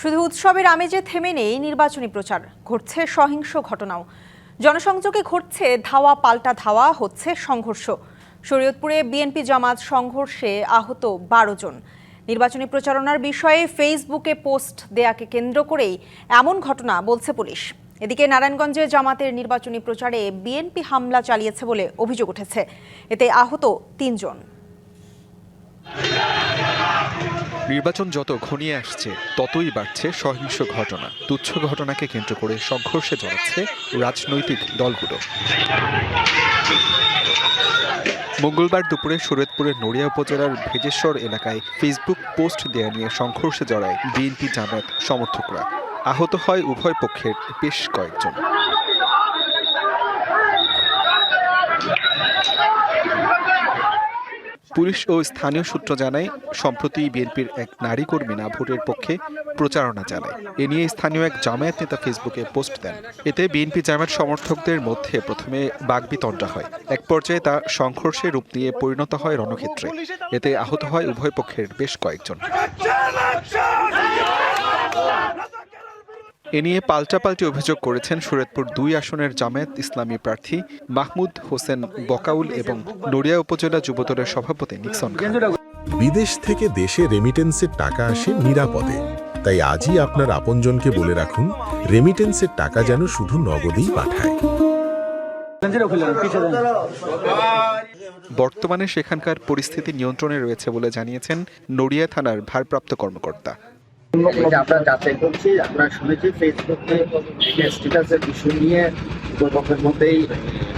শুধু উৎসবের আমেজে থেমে নেই নির্বাচনী প্রচার। ঘটছে সহিংস ঘটনাও। জনসংযোগে ঘটছে ধাওয়া পাল্টা ধাওয়া, হচ্ছে সংঘর্ষ। শরীয়তপুরে বিএনপি জামাত সংঘর্ষে আহত বারো জন। নির্বাচনী প্রচারণার বিষয়ে ফেসবুকে পোস্ট দেয়াকে কেন্দ্র করেই এমন ঘটনা বলছে পুলিশ। এদিকে নারায়ণগঞ্জে জামাতের নির্বাচনী প্রচারে বিএনপি হামলা চালিয়েছে বলে অভিযোগ উঠেছে। এতে আহত তিনজন। নির্বাচন যত ঘনিয়ে আসছে, ততই বাড়ছে সহিংস ঘটনা। তুচ্ছ ঘটনাকে কেন্দ্র করে সংঘর্ষে জড়াচ্ছে রাজনৈতিক দলগুলো। মঙ্গলবার দুপুরে শরীয়তপুরের নড়িয়া উপজেলার ভেজেশ্বর এলাকায় ফেসবুক পোস্ট দেয়া নিয়ে সংঘর্ষে জড়ায় বিএনপি জামায়াত সমর্থকরা। আহত হয় উভয় পক্ষের বেশ কয়েকজন। পুলিশ ও স্থানীয় সূত্র জানায়, সম্প্রতি বিএনপির এক নারী কর্মী না ভোটের পক্ষে প্রচারণা চালায়। এ নিয়ে স্থানীয় এক জামায়াত নেতা ফেসবুকে পোস্ট দেন। এতে বিএনপি জামায়াত সমর্থকদের মধ্যে প্রথমে বাগবিতণ্ডা হয়। এক পর্যায়ে তা সংঘর্ষে রূপ নিয়ে পরিণত হয় রণক্ষেত্রে। এতে আহত হয় উভয় পক্ষের বেশ কয়েকজন। এ নিয়ে পাল্টাপাল্টি অভিযোগ করেছেন সুরেতপুর দুই আসনের জামায়াত ইসলামী প্রার্থী মাহমুদ হোসেন বকাউল এবং নড়িয়া উপজেলা যুবদলের সভাপতি নিক্সন বিদেশ থেকে দেশে রেমিটেন্সের টাকা আসে নিরাপদে। তাই আজই আপনার আপনজনকে বলে রাখুন রেমিটেন্সের টাকা যেন শুধু নগদেই পাঠায়। বর্তমানে সেখানকার পরিস্থিতি নিয়ন্ত্রণে রয়েছে বলে জানিয়েছেন নড়িয়া থানার ভারপ্রাপ্ত কর্মকর্তা। আমরা করছি আমরা শুনেছি ফেসবুকে বিষয় নিয়ে মধ্যেই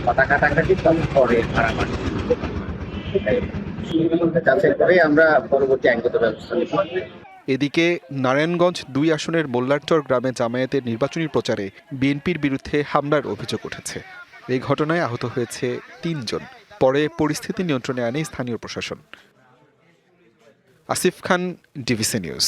কথা কাটাকাটি করে এদিকে নারায়ণগঞ্জ দুই আসনের মোল্লারচর গ্রামে জামায়াতের নির্বাচনী প্রচারে বিএনপির বিরুদ্ধে হামলার অভিযোগ উঠেছে। এই ঘটনায় আহত হয়েছে তিনজন। পরে পরিস্থিতি নিয়ন্ত্রণে আনে স্থানীয় প্রশাসন। Asif Khan DVC news.